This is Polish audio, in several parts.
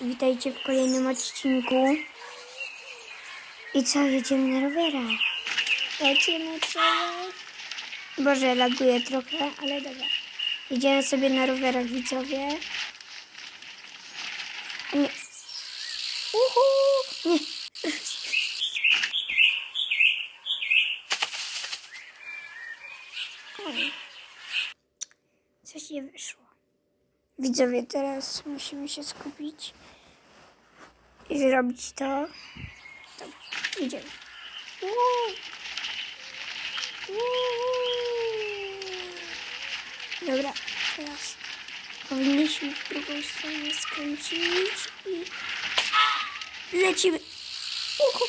witajcie w kolejnym odcinku. I co, jedziemy na rowerach? Jedziemy sobie. Boże, laguje trochę, ale dobra. Jedziemy sobie na rowerach, widzowie. Nie. Uhu! Nie. Coś nie wyszło. Widzowie, teraz musimy się skupić i zrobić to. Dobra, idziemy. Uuu. Dobra, teraz powinniśmy w drugą stronę skręcić i lecimy. Uhu.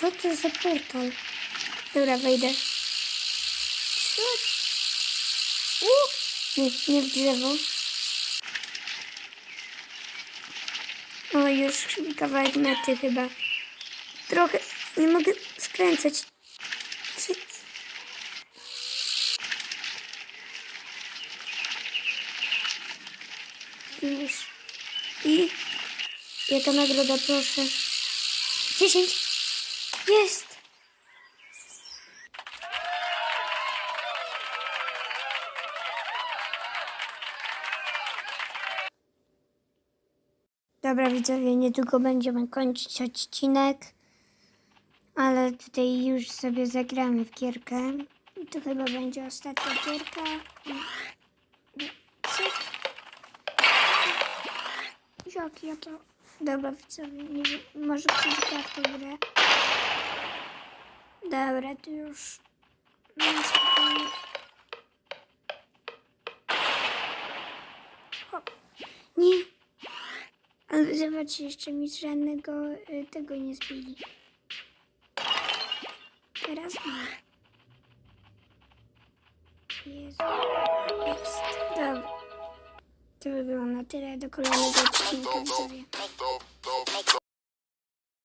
Co to za portal? Dobra, wejdę. Co? Nie, nie w drzewo. O, już kawałek mety chyba. Trochę nie mogę skręcać. Czy... Finish. I jaka nagroda, proszę. 10. Jest! Dobra, widzowie, niedługo będziemy kończyć odcinek, ale tutaj już sobie zagramy w gierkę. To chyba będzie ostatnia gierka. Cyk. Jak ja to... Dobra, widzowie, nie wiem, może ktoś gra w grę. Dobra, to już... No. Nie. Ale zobaczcie, jeszcze mi żadnego y, tego nie zbili. Teraz mam. Jezu. Jest. Dobra. To by było na tyle. Do kolejnego odcinka widzowie.